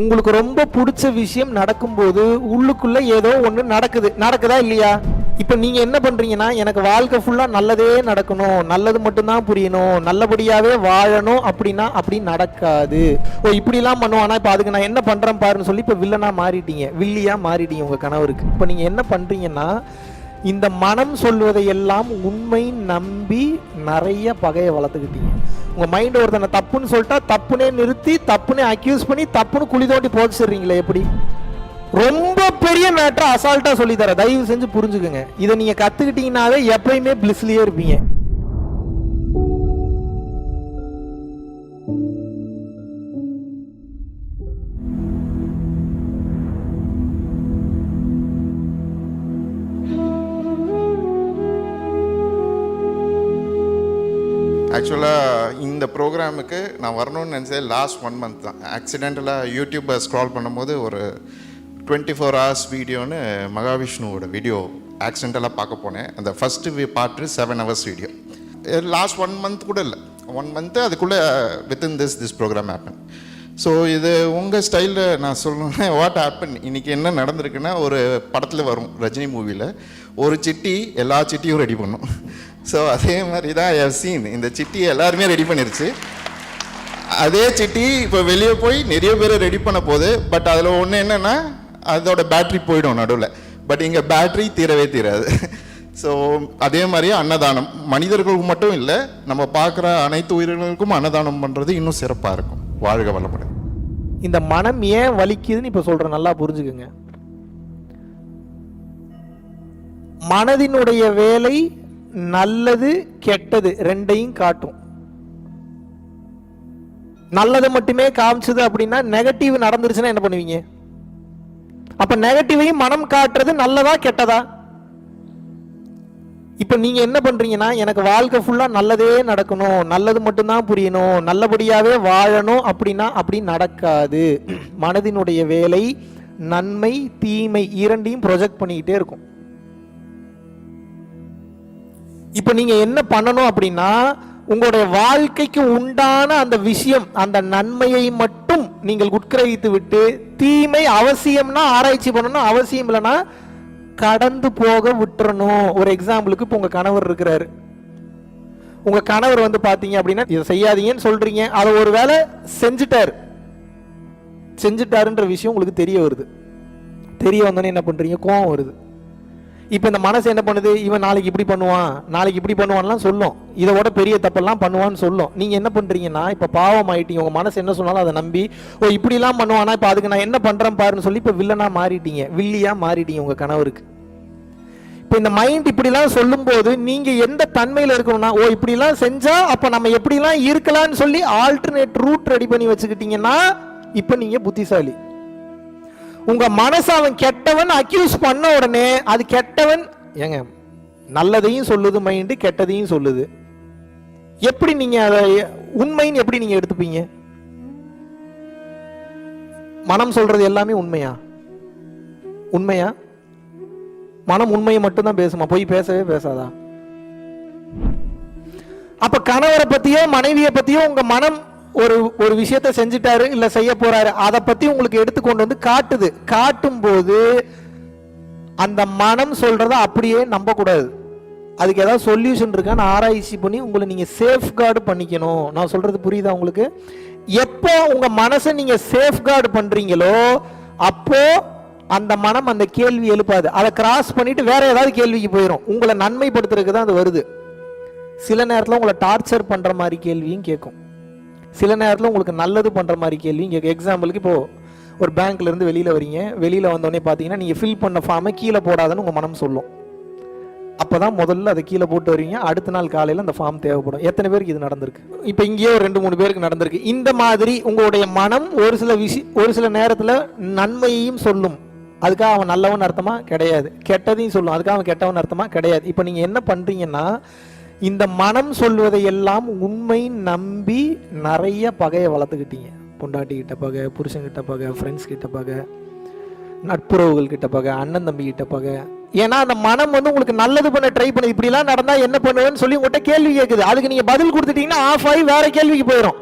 உங்களுக்கு ரொம்ப பிடிச்ச விஷயம் நடக்கும்போது உள்ளுக்குள்ள ஏதோ ஒன்று நடக்குது. நடக்குதா இல்லையா? இப்போ நீங்க என்ன பண்றீங்கன்னா எனக்கு வாழ்க்கை ஃபுல்லா நல்லதே நடக்கணும். நல்லது மட்டும்தான் புரியணும். நல்லபடியாவே வாழணும் அப்படின்னா அப்படி நடக்காது. ஓ இப்படிலாம் பண்ணுவானா இப்போ அதுக்கு நான் என்ன பண்றேன் பாருன்னு சொல்லி இப்போ வில்லனா மாறிட்டீங்க. வில்லியா மாறிட்டீங்க உங்க கணவருக்கு. இப்போ நீங்க என்ன பண்றீங்கன்னா இந்த மனம் சொல்வதை எல்லாம் உண்மை நம்பி நிறைய பகையை வளர்த்துக்கிட்டீங்க. உங்கள் மைண்ட் ஒருத்தனை தப்புன்னு சொல்லிட்டா தப்புனே நிறுத்தி தப்புனே அக்யூஸ் பண்ணி தப்புன்னு குழி தோண்டி போதிச்சிடுறீங்களே எப்படி? ரொம்ப பெரிய மேட்டர் அசால்ட்டாக சொல்லி தயவு செஞ்சு புரிஞ்சுக்குங்க. இதை நீங்கள் கற்றுக்கிட்டீங்கன்னாவே எப்பயுமே பிளிஸ்லேயே இருப்பீங்க. ஆக்சுவலாக இந்த ப்ரோக்ராமுக்கு நான் வரணும்னு நினச்சேன் லாஸ்ட் ஒன் மந்த் தான். ஆக்சிடென்டலாக யூடியூப்பை ஸ்க்ரால் பண்ணும்போது ஒரு டுவெண்ட்டி ஃபோர் ஹவர்ஸ் வீடியோன்னு மகாவிஷ்ணுவோட வீடியோ ஆக்சிடென்டலாக பார்க்க போனேன். அந்த first part seven hours video last one month கூட இல்லை. ஒன் மந்த்து அதுக்குள்ளே within this this program happen so இது உங்கள் ஸ்டைலில் நான் சொல்லணும்னா வாட் ஹேப்பன் இன்றைக்கி என்ன நடந்திருக்குன்னா ஒரு படத்தில் வரும் ரஜினி மூவியில் ஒரு சிட்டி எல்லா சிட்டியும் ரெடி பண்ணும். ஸோ அதே மாதிரி தான் ஐ சீன் இந்த சிட்டி எல்லாருமே ரெடி பண்ணிருச்சு. அதே சிட்டி இப்போ வெளியே போய் நிறைய பேர் ரெடி பண்ண போகுது. பட் அதில் ஒன்று என்னென்னா அதோட பேட்ரி போயிடும் நடுவில். பட் இங்கே பேட்ரி தீரவே தீராது. ஸோ அதே மாதிரி அன்னதானம். மனிதர்களுக்கு மட்டும் இல்லை நம்ம பார்க்குற அனைத்து உயிரினங்களுக்கும் அன்னதானம் பண்ணுறது இன்னும் சிறப்பாக இருக்கும். வாழ்க வளமுடன். இந்த மனம் ஏன் வலிக்குதுன்னு இப்ப சொல்றேன் நல்லா புரிஞ்சுக்குங்க. மனதினுடைய வேலை நல்லது கெட்டது ரெண்டையும் காட்டும். நல்லது மட்டுமே காமிச்சது அப்படின்னா நெகட்டிவ் நடந்துருச்சுன்னா என்ன பண்ணுவீங்க? அப்ப நெகட்டிவையும் மனம் காட்டுறது நல்லதா கெட்டதா? இப்போ நீங்க என்ன பண்றீங்கன்னா எனக்கு வாழ்க்கை ஃபுல்லா நல்லதே நடக்கணும். நல்லது மட்டும்தான் புரியணும். நல்லபடியாவே வாழணும் அப்படின்னா அப்படி நடக்காது. மனதினுடைய வேலை நன்மை தீமை இரண்டையும் ப்ரொஜெக்ட் பண்ணிக்கிட்டே இருக்கும். இப்ப நீங்க என்ன பண்ணணும் அப்படின்னா உங்களுடைய வாழ்க்கைக்கு உண்டான அந்த விஷயம் அந்த நன்மையை மட்டும் நீங்கள் உட்கிரகித்து விட்டு தீமை அவசியம்னா ஆராய்ச்சி பண்ணணும் அவசியம் இல்லைன்னா கடந்து போக விட்டுறணும். ஒரு எக்ஸாம்பிளுக்கு இப்போ உங்கள் கணவர் இருக்கிறாரு. உங்கள் கணவர் வந்து பார்த்தீங்க அப்படின்னா இதை செய்யாதீங்கன்னு சொல்றீங்க. அதை ஒரு வேளை செஞ்சுட்டாரு. செஞ்சுட்டாருன்ற விஷயம் உங்களுக்கு தெரிய வருது. தெரிய வந்தோடனே என்ன பண்ணுறீங்க கோவம் வருது. இப்போ இந்த மனசு என்ன பண்ணுது? இவன் நாளைக்கு இப்படி பண்ணுவான் நாளைக்கு இப்படி பண்ணுவான்லாம் சொல்லும். இதை விட பெரிய தப்பெல்லாம் பண்ணுவான்னு சொல்லும். நீங்கள் என்ன பண்ணுறீங்கன்னா இப்போ பாவம் ஆயிட்டீங்க. உங்கள் மனசு என்ன சொன்னாலும் அதை நம்பி ஓ இப்படிலாம் பண்ணுவானா? இப்போ அதுக்கு நான் என்ன பண்ணுறேன் பாருன்னு சொல்லி இப்போ வில்லனாக மாறிட்டீங்க. வில்லியாக மாறிட்டீங்க உங்கள் கணவருக்கு. இப்போ இந்த மைண்ட் இப்படிலாம் சொல்லும்போது நீங்கள் எந்த தன்மையில் இருக்கணும்னா ஓ இப்படிலாம் செஞ்சால் அப்போ நம்ம எப்படிலாம் இருக்கலாம்னு சொல்லி ஆல்டர்னேட் ரூட் ரெடி பண்ணி வச்சுக்கிட்டீங்கன்னா இப்போ நீங்கள் புத்திசாலி. உங்க மனசு அவன் கெட்டவன் அக்யூஸ் பண்ண உடனே அது கெட்டவன் ஏங்க நல்லதையும் சொல்லுது மைண்டு கெட்டதையும் சொல்லுது. எப்படி நீங்க அதை உண்மைன்னு எப்படி நீங்க எடுத்துப்பீங்க? மனம் சொல்றது எல்லாமே உண்மையா? உண்மையா? மனம் உண்மையை மட்டும்தான் பேசுமா? போய் பேசவே பேசாதா? அப்ப கணவரை பத்தியோ மனைவியை பத்தியோ உங்க மனம் ஒரு ஒரு விஷயத்த செஞ்சுட்டாரு இல்ல செய்ய போறாரு அதை பத்தி உங்களுக்கு எடுத்து கொண்டு வந்து காட்டுது. காட்டும் போது அந்த மனம் சொல்றத அப்படியே நம்ப கூடாது அதுக்கு ஏதாவது சொல்யூஷன் இருக்கான்னு ஆராய்ச்சி பண்ணி உங்களை நீங்க சேஃப் கார்டு பண்ணிக்கணும். நான் சொல்றது புரியுதா உங்களுக்கு? எப்போ உங்க மனசை நீங்க சேஃப் கார்டு பண்றீங்களோ அப்போ அந்த மனம் அந்த கேள்வி எழுப்பாது. அதை கிராஸ் பண்ணிட்டு வேற ஏதாவது கேள்விக்கு போயிடும் உங்களை நன்மைப்படுத்துறதுக்கு தான் அது வருது. சில நேரத்தில் உங்களை டார்ச்சர் பண்ற மாதிரி கேள்வியும் கேட்கும் சில நேரத்தில் உங்களுக்கு நல்லது பண்ணுற மாதிரி கேள்வி. இங்கே எக்ஸாம்பிளுக்கு இப்போது ஒரு பேங்க்லேருந்து வெளியில் வரீங்க வெளியில் வந்தோடனே பார்த்தீங்கன்னா நீங்கள் ஃபில் பண்ண ஃபார்மை கீழே போடாதன்னு உங்கள் மனம் சொல்லும். அப்போ தான் முதல்ல அதை கீழே போட்டு வரீங்க அடுத்த நாள் காலையில் அந்த ஃபார்ம் தேவைப்படும். எத்தனை பேருக்கு இது நடந்திருக்கு? இப்போ இங்கேயே ஒரு ரெண்டு மூணு பேருக்கு நடந்திருக்கு. இந்த மாதிரி உங்களுடைய மனம் ஒரு சில விஷயம் ஒரு சில நேரத்தில் நன்மையையும் சொல்லும். அதுக்காக அவன் நல்லவன் அர்த்தமாக கிடையாது. கெட்டதையும் சொல்லும். அதுக்காக அவன் கெட்டவன் அர்த்தமாக கிடையாது. இப்போ நீங்கள் என்ன பண்ணுறீங்கன்னா இந்த மனம் சொல்வதை எல்லாம் உண்மை நம்பி நிறைய பகையை வளர்த்துக்கிட்டீங்க. பொண்டாட்டி கிட்ட பகை புருஷன்கிட்ட பகை ஃப்ரெண்ட்ஸ் கிட்ட பகை நட்புறவுகள் கிட்ட பகை அண்ணன் தம்பி கிட்ட பகை. ஏன்னா அந்த மனம் வந்து உங்களுக்கு நல்லது பண்ண ட்ரை பண்ணுது இப்படிலாம் நடந்தா என்ன பண்ணுவேன்னு சொல்லி உங்கள்கிட்ட கேள்வி கேட்குது அதுக்கு நீங்க பதில் கொடுத்துட்டீங்கன்னா ஆஃப் ஆகி வேற கேள்விக்கு போயிடும்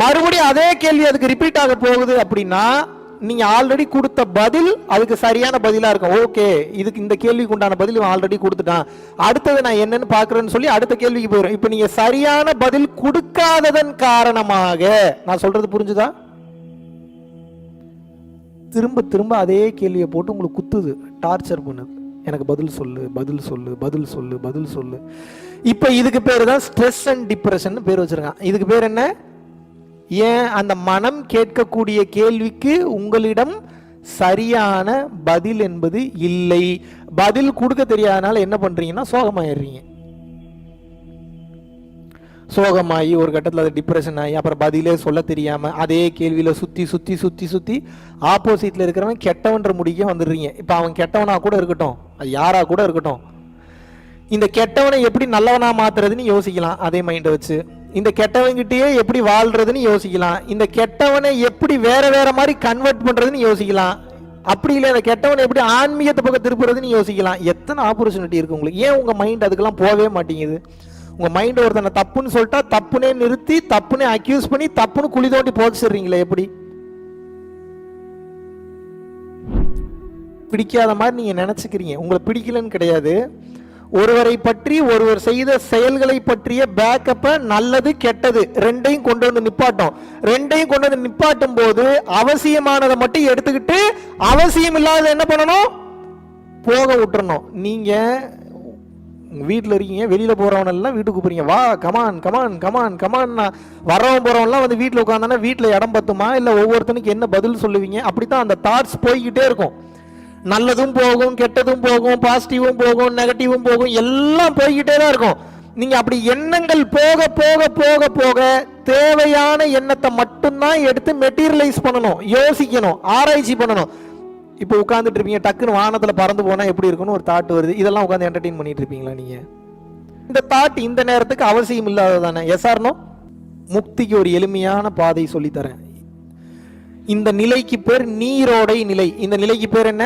மறுபடியும் அதே கேள்வி அதுக்கு ரிப்பீட் ஆக போகுது அப்படின்னா நீங்க ஆல்ரெடி கொடுத்த பதில் அதுக்கு சரியான பதிலா இருக்கும். ஓகே இதுக்கு இந்த கேள்விக்கு உண்டான பதில் இவன் ஆல்ரெடி கொடுத்துட்டான். அடுத்தது நான் என்னன்னு பாக்குறேன்னு சொல்லி அடுத்த கேள்விக்கு போயிடும் இப்போ நீங்க சரியான பதில் கொடுக்காததன் காரணமாக நான் சொல்றது புரிஞ்சுதா? திரும்ப திரும்ப அதே கேள்வியை போட்டு உங்களுக்கு குத்துது. டார்ச்சர் பண்ணுது எனக்கு பதில் சொல்லு பதில் சொல்லு பதில் சொல்லு பதில் சொல்லு. இப்போ இதுக்கு பேர் தான் ஸ்ட்ரெஸ் அண்ட் டிப்ரெஷன் பேர் வச்சிருக்கான். இதுக்கு பேர் என்ன? ஏன் அந்த மனம் கேட்கக்கூடிய கேள்விக்கு உங்களிடம் சரியான பதில் என்பது இல்லை. பதில் கொடுக்க தெரியாதனால என்ன பண்றீங்கன்னா சோகமாயிடுறீங்க. சோகமாகி ஒரு கட்டத்தில் அது டிப்ரெஷன் ஆகி அப்புறம் பதிலே சொல்ல தெரியாமல் அதே கேள்வியில் சுற்றி சுற்றி சுற்றி சுற்றி ஆப்போசிட்டில் இருக்கிறவன் கெட்டவன்ற முடிக்க வந்துடுறீங்க. இப்போ அவன் கெட்டவனா கூட இருக்கட்டும். அது யாராக கூட இருக்கட்டும். இந்த கெட்டவனை எப்படி நல்லவனாக மாற்றுறதுன்னு யோசிக்கலாம். அதே மைண்டை வச்சு. இந்த கெட்டவங்கிட்டயே எப்படி வாழ்றதுன்னு யோசிக்கலாம். இந்த கெட்டவனை எப்படி வேற வேற மாதிரி கன்வெர்ட் பண்றதுன்னு யோசிக்கலாம். அப்படி இல்லை அந்த கெட்டவனை எப்படி ஆன்மீகத்தை பக்கம் திருப்புறதுன்னு யோசிக்கலாம். எத்தனை ஆப்பர்ச்சுனிட்டி இருக்கு உங்களுக்கு? ஏன் உங்க மைண்ட் அதுக்கெல்லாம் போகவே மாட்டேங்குது? உங்க மைண்ட் ஒருத்தனை தப்புன்னு சொல்லிட்டா தப்புனே நிறுத்தி தப்புனே அக்யூஸ் பண்ணி தப்புன்னு குழி தோண்டி போதிச்சிடுறீங்களே எப்படி? பிடிக்காத மாதிரி நீங்க நினைச்சுக்கிறீங்க. உங்களை பிடிக்கலன்னு கிடையாது. ஒருவரை பற்றி ஒருவர் செய்த செயல்களை பற்றிய பேக்கப்பை நல்லது கெட்டது ரெண்டையும் கொண்டு வந்து நிப்பாட்டும் ரெண்டையும் கொண்டு வந்து நிப்பாட்டும் போது அவசியமானதை மட்டும் எடுத்துக்கிட்டு அவசியம் இல்லாத என்ன பண்ணணும்? போக விட்டுறணும். நீங்க வீட்டில் இருக்கீங்க வெளியில் போகிறவனெல்லாம் வீட்டுக்கு கூப்பிடுறீங்க வா கமான் கமான் கமான் கமான் வரவன் போகிறவன்லாம் வந்து வீட்டில் உட்காந்தானா வீட்டில் இடம் பத்துமா? இல்லை ஒவ்வொருத்தனுக்கு என்ன பதில் சொல்லுவீங்க? அப்படி தான் அந்த தாட்ஸ் போய்கிட்டே இருக்கும். நல்லதும் போகும் கெட்டதும் போகும் பாசிட்டிவும் போகும் நெகட்டிவும் போகும் எல்லாம் போய்கிட்டே தான் இருக்கும். நீங்க அப்படி எண்ணங்கள் போக போக போக போக தேவையான எண்ணத்தை மட்டும்தான் எடுத்து மெட்டீரியலைஸ் பண்ணணும் யோசிக்கணும் ஆராய்ச்சி பண்ணணும். இப்போ உட்காந்துட்டு இருப்பீங்க டக்குன்னு வானத்தில் பறந்து போனால் எப்படி இருக்கும்னு ஒரு தாட் வருது. இதெல்லாம் உட்காந்து என்டர்டெயின் பண்ணிட்டு இருப்பீங்களா நீங்க? இந்த தாட் இந்த நேரத்துக்கு அவசியம் இல்லாதது தானே. எஸ்ஆர்னோ முக்திக்கு ஒரு எளிமையான பாதை சொல்லித் தரேன் இந்த நிலைக்கு பேர் நீரோடை நிலை. இந்த நிலைக்கு பேர் என்ன?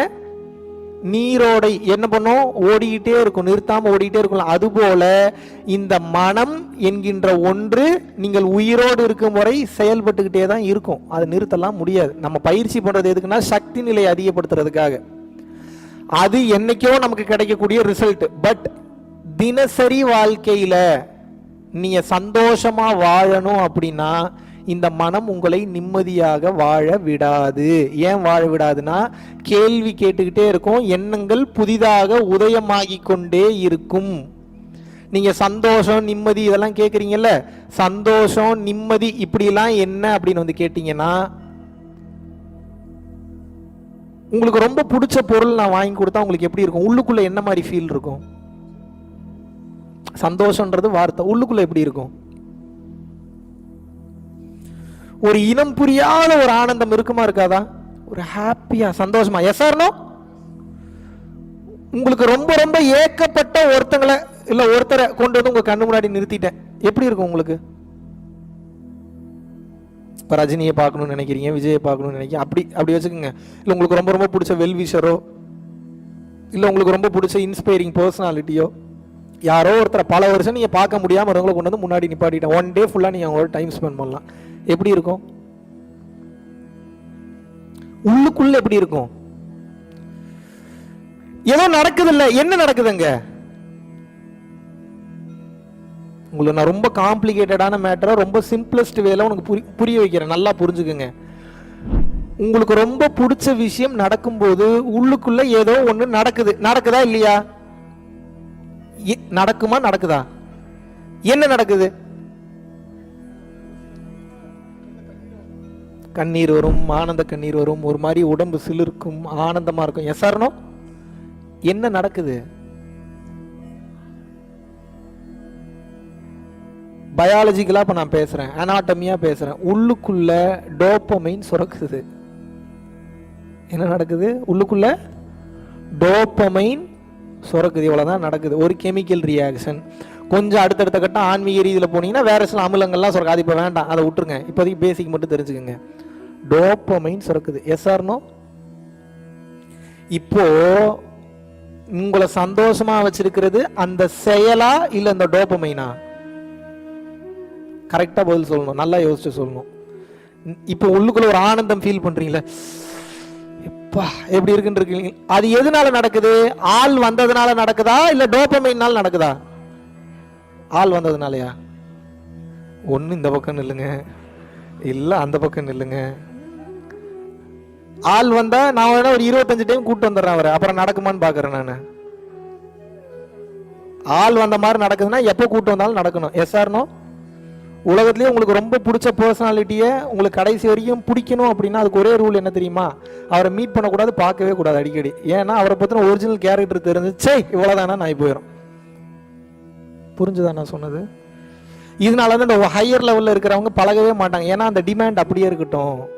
நீரோடை என்ன பண்ணும்? ஓடிக்கிட்டே இருக்கும். நிறுத்தாம ஓடிக்கிட்டே இருக்கும். அதுபோல இந்த மனம் என்கின்ற ஒன்று நீங்கள் உயிரோடு இருக்கும் வரை செயல்பட்டுக்கிட்டே தான் இருக்கும். அதை நிறுத்தலாம் முடியாது. நம்ம பயிற்சி பண்றது எதுக்குன்னா சக்தி நிலையை அதிகப்படுத்துறதுக்காக. அது என்னைக்கோ நமக்கு கிடைக்கக்கூடிய ரிசல்ட் பட் தினசரி வாழ்க்கையில நீங்க சந்தோஷமா வாழணும் அப்படின்னா இந்த மனம் உங்களை நிம்மதியாக வாழ விடாது. ஏன் வாழ விடாதுன்னா கேள்வி கேட்டுக்கிட்டே இருக்கும் எண்ணங்கள் புதிதாக உதயமாகி கொண்டே இருக்கும். நீங்க சந்தோஷம் நிம்மதி இதெல்லாம் கேட்குறீங்கல்ல சந்தோஷம் நிம்மதி இப்படிலாம் என்ன அப்படின்னு வந்து கேட்டீங்கன்னா உங்களுக்கு ரொம்ப பிடிச்ச பொருள் நான் வாங்கி கொடுத்தா உங்களுக்கு எப்படி இருக்கும்? உள்ளுக்குள்ள என்ன மாதிரி ஃபீல் இருக்கும்? சந்தோஷன்றது வார்த்தை. உள்ளுக்குள்ள எப்படி இருக்கும்? ஒரு இனம் புரியாத ஒரு ஆனந்தம் இருக்குமா இருக்காதா? ஒரு ஹாப்பியா சந்தோஷமா? எஸ் ஆர்னோ உங்களுக்கு ரொம்ப ரொம்ப ஏக்கப்பட்ட ஒருத்தங்களை இல்லை ஒருத்தரை கொண்டு வந்து உங்க கண்ணு முன்னாடி நிறுத்திட்டேன். எப்படி இருக்கும் உங்களுக்கு? இப்போ ரஜினியை பார்க்கணும்னு நினைக்கிறீங்க விஜயை பார்க்கணும்னு நினைக்கிறீங்க அப்படி அப்படி வச்சுக்கோங்க. இல்லை உங்களுக்கு ரொம்ப ரொம்ப பிடிச்ச வெல்விஷரோ இல்லை உங்களுக்கு ரொம்ப பிடிச்ச இன்ஸ்பைரிங் பர்சனாலிட்டியோ யாரோ ஒருத்தரை பல வருஷம் நீங்கள் பார்க்க முடியாமல் இருந்தவங்களை கொண்டு வந்து முன்னாடி நிப்பாட்டிட்டேன். ஒன் டே ஃபுல்லாக நீங்கள் அவங்களோட டைம் ஸ்பெண்ட் பண்ணலாம். எப்படி இருக்கும்? உள்ளுக்குள்ள எப்படி இருக்கும்? ஏதோ நடக்குது இல்ல என்ன நடக்குதுங்க? உங்களுக்கு நான் ரொம்ப காம்ப்ளிகேட்டடான மேட்டரை ரொம்ப சிம்பிளஸ்ட் வேல உனக்கு புரி புரிய வைக்கிறேன். நல்லா புரிஞ்சுக்குங்க. உங்களுக்கு ரொம்ப பிடிச்ச விஷயம் நடக்கும்போது உள்ளுக்குள்ள ஏதோ ஒன்று நடக்குது. நடக்குதா இல்லையா? நடக்குமா நடக்குதா? என்ன நடக்குது? கண்ணீர் வரும் ஆனந்த கண்ணீர் வரும் ஒரு மாதிரி உடம்பு சிலிர்க்கும் ஆனந்தமாக இருக்கும். எஸ் ஆர்னோ என்ன நடக்குது? பயாலஜிக்கலாக இப்போ நான் பேசுகிறேன் அனாட்டமியாக பேசுகிறேன் உள்ளுக்குள்ள டோப்பமைன் சுரக்குது. என்ன நடக்குது? உள்ளுக்குள்ள டோப்பமைன் சுரக்குது. இவ்வளோதான் நடக்குது. ஒரு கெமிக்கல் ரியாக்ஷன் கொஞ்சம் அடுத்தடுத்த கட்டம் ஆன்மீக ரீதியில் போனீங்கன்னா வேறு சில அமிலங்கள்லாம் சுரக்கு அது இப்போ வேண்டாம் அதை விட்டுருங்க. இப்போதைக்கு பேசிக் மட்டும் தெரிஞ்சுக்கோங்க. டோப்பமைன் சுரக்குது. எஸ் ஆர்னோ இப்போ உங்களை சந்தோஷமா வச்சிருக்கிறது அந்த செயலா இல்ல இந்த டோப்பமைனா கரெக்டா பதில் சொல்லணும். நல்லா யோசிச்சு சொல்லணும். இப்போ உள்ளுக்குள்ள ஒரு ஆனந்தம் ஃபீல் பண்றீங்களா அப்பா எப்படி இருக்குன்னு இருக்கீங்க? அது எதனால நடக்குது? ஆள் வந்ததுனால நடக்குதா? இல்ல டோப்பமைனால நடக்குதா? ஆள் வந்ததுனாலயா? ஒண்ணு இந்த பக்கம் நில்லுங்க. இல்ல அந்த பக்கம் நில்லுங்க. ஆள் வந்தா நான் வேணா ஒரு இருபத்தஞ்சு டைம் கூட்டு வந்துடுறேன் அவரை. அப்புறம் நடக்குமான்னு பாக்குறேன் நான். ஆள் வந்த மாதிரி நடக்குதுன்னா எப்போ கூட்டு வந்தாலும் நடக்கணும். எஸ் ஆர்னோ உலகத்திலேயே உங்களுக்கு ரொம்ப பிடிச்ச பர்சனாலிட்டியை உங்களுக்கு கடைசி வரைக்கும் பிடிக்கணும் அப்படின்னா அதுக்கு ஒரே ரூல் என்ன தெரியுமா? அவரை மீட் பண்ணக்கூடாது பார்க்கவே கூடாது அடிக்கடி. ஏன்னா அவரை பற்றின ஒரிஜினல் கேரக்டர் தெரிஞ்சுச்சே இவ்வளோதானா நான் போயிடும் புரிஞ்சுதா நான் சொன்னது? இதனால தான் இந்த ஹையர் லெவலில் இருக்கிறவங்க பழகவே மாட்டாங்க. ஏன்னா அந்த டிமாண்ட் அப்படியே இருக்கட்டும்.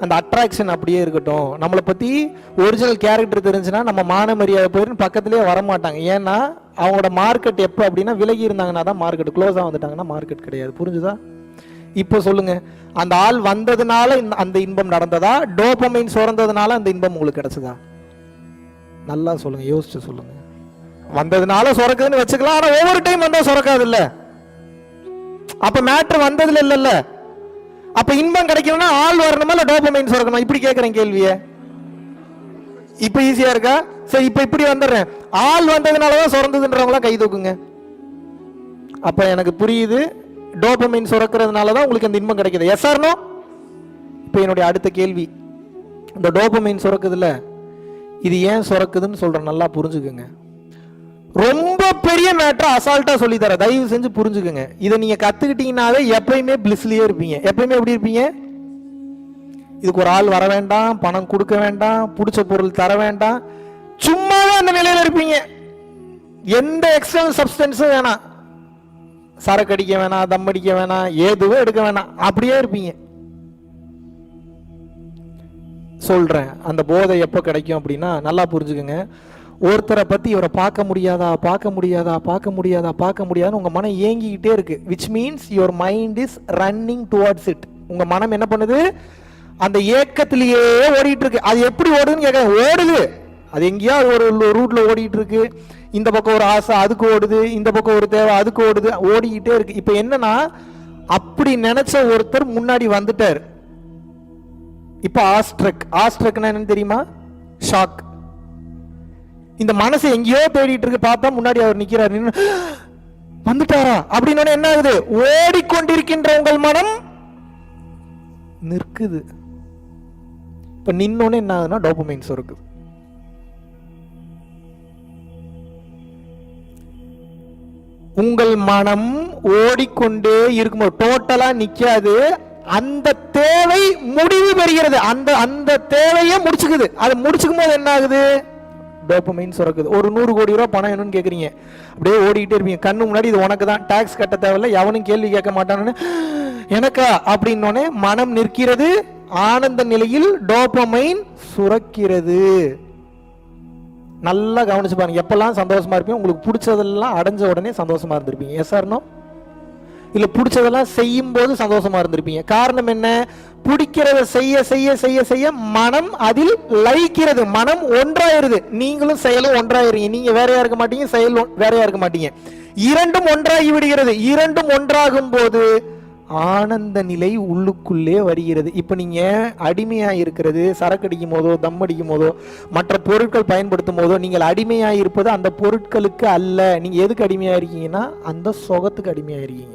அந்த அட்ராக்ஷன் அப்படியே இருக்கட்டும். நம்மளை பற்றி ஒரிஜினல் கேரக்டர் தெரிஞ்சுன்னா நம்ம மான மரியாதை போயிருந்து பக்கத்துலேயே வர மாட்டாங்க ஏன்னா அவங்களோட மார்க்கெட் எப்போ அப்படின்னா விலகி இருந்தாங்கன்னா தான் மார்க்கெட் க்ளோஸாக வந்துட்டாங்கன்னா மார்க்கெட் கிடையாது. புரிஞ்சுதா? இப்போ சொல்லுங்க. அந்த ஆள் வந்ததுனால இந்த- அந்த இன்பம் நடந்ததா? டோபமைன் சுரந்ததுனால அந்த இன்பம் உங்களுக்கு கிடைச்சதா? நல்லா சொல்லுங்க. யோசிச்சு சொல்லுங்க. வந்ததுனால சுரக்குதுன்னு வச்சுக்கலாம். ஆனால் ஒவ்வொரு டைம் வந்தால் சுரக்காது இல்லை அப்போ மேட்ரு வந்ததுல இல்லல்ல. அப்ப இன்பம் கிடைக்கணும்னா ஆள் வரணுமா இல்ல டோபமைன் சுரக்கணுமா? இப்படி கேட்கறேன் கேள்வியை. இப்ப ஈஸியா இருக்கா? சரி இப்ப இப்படி வந்துடுறேன். ஆள் வந்ததுனாலதான் சுரந்ததுன்றவங்களாம் கை தூக்குங்க. அப்ப எனக்கு புரியுது டோபமைன் சுரக்கிறதுனால தான் உங்களுக்கு அந்த இன்பம் கிடைக்குது. எஸ் ஆர்னோ இப்போ என்னுடைய அடுத்த கேள்வி. இந்த டோபமைன் சுரக்குதுல்ல இது ஏன் சுரக்குதுன்னு சொல்கிறேன் நல்லா புரிஞ்சுக்குங்க. ரொம்ப பெரிய மேட்டரை அசால்ட்டா சொல்லி தர தயவு செஞ்சு புரிஞ்சுக்குங்க. இதை நீங்க கத்துக்கிட்டீங்கன்னாவே எப்பயுமே பிளிஸ்லயே இருப்பீங்க. எப்பயுமே எப்படி இருப்பீங்க? இதுக்கு ஒரு ஆள் வர வேண்டாம் பணம் கொடுக்க வேண்டாம் பிடிச்ச பொருள் தர வேண்டாம். சும்மாவே அந்த நிலையில இருப்பீங்க. எந்த எக்ஸ்டர்னல் சப்ஸ்டன்ஸும் வேணாம். சரக்கு அடிக்க வேணாம் தம் அடிக்க வேணாம் எதுவும் எடுக்க வேணாம். அப்படியே இருப்பீங்க. சொல்றேன். அந்த போதை எப்போ கிடைக்கும் அப்படின்னா நல்லா புரிஞ்சுக்குங்க. ஒருத்தரை பற்றி இவரை பார்க்க முடியாதா பார்க்க முடியாதா பார்க்க முடியாதா பார்க்க முடியாதான்னு உங்கள் மனம் ஏங்கிக்கிட்டே இருக்குது which means your mind is running towards it உங்கள் மனம் என்ன பண்ணுது? அந்த ஏக்கத்திலேயே ஓடிட்டு இருக்கு. அது எப்படி ஓடுதுன்னு கேட்க ஓடுது. அது எங்கேயாவது ஒரு ரூட்ல ஓடிட்டு இருக்கு. இந்த பக்கம் ஒரு ஆசை அதுக்கு ஓடுது. இந்த பக்கம் ஒரு தேவை அதுக்கு ஓடுது. ஓடிக்கிட்டே இருக்கு. இப்போ என்னன்னா அப்படி நினைச்ச ஒருத்தர் முன்னாடி வந்துட்டார். இப்போ ஆஸ்ட்ரக் ஆஸ்ட்ரக்னா என்னன்னு தெரியுமா? ஷாக் இந்த மனசு எங்கேயோ தேடிட்டு இருக்கு. பார்த்தா முன்னாடி அவர் நிக்கிறார். வந்துட்டாரா? அப்படின்னு என்ன ஆகுது? ஓடிக்கொண்டிருக்கின்ற உங்கள் மனம் நிற்குது. இப்ப நின்னோன்னு என்ன ஆகுதுன்னா டோபமைன் சுரக்குது உங்கள் மனம் ஓடிக்கொண்டே இருக்கும்போது டோட்டலா நிக்காது. அந்த தேவை முடிவு பெறுகிறது. அந்த அந்த தேவையே முடிச்சுக்குது. அது முடிச்சுக்கும் போது என்ன ஆகுது? டோப்பமைன் சுரக்குது. ஒரு நூறு கோடி ரூபா பணம் வேணும்னு கேட்குறீங்க அப்படியே ஓடிக்கிட்டே இருப்பீங்க. கண்ணு முன்னாடி இது உனக்கு தான் டேக்ஸ் கட்ட தேவையில்ல. எவனும் கேள்வி கேட்க மாட்டானுன்னு எனக்கா? அப்படின்னோடனே மனம் நிற்கிறது. ஆனந்த நிலையில் டோப்பமைன் சுரக்கிறது. நல்லா கவனிச்சு பாருங்க. எப்பெல்லாம் சந்தோஷமா இருப்பீங்க? உங்களுக்கு பிடிச்சதெல்லாம் அடைஞ்ச உடனே சந்தோஷமா இருந்திருப்பீங்க. எஸ் ஆர்னோ இல்ல பிடிச்சதெல்லாம் செய்யும் போது சந்தோஷமா இருந்திருப்பீங்க. காரணம் என்ன? பிடிக்கிறத செய்ய செய்ய செய்ய செய்ய மனம் அதில் லயிக்கிறது. மனம் ஒன்றாயிருது. நீங்களும் செயலும் ஒன்றாயிருங்க. நீங்க வேறையா இருக்க மாட்டீங்க செயல் ஒன்- வேறையா இருக்க மாட்டீங்க. இரண்டும் ஒன்றாகி விடுகிறது. இரண்டும் ஒன்றாகும் போது ஆனந்த நிலை உள்ளுக்குள்ளே வருகிறது. இப்போ நீங்க அடிமையா இருக்கிறது சரக்கு அடிக்கும் போதோ தம் அடிக்கும் போதோ மற்ற பொருட்கள் பயன்படுத்தும் போதோ நீங்கள் அடிமையா இருப்பது அந்த பொருட்களுக்கு அல்ல. நீங்க எதுக்கு அடிமையா இருக்கீங்கன்னா அந்த சுகத்துக்கு அடிமையா இருக்கீங்க.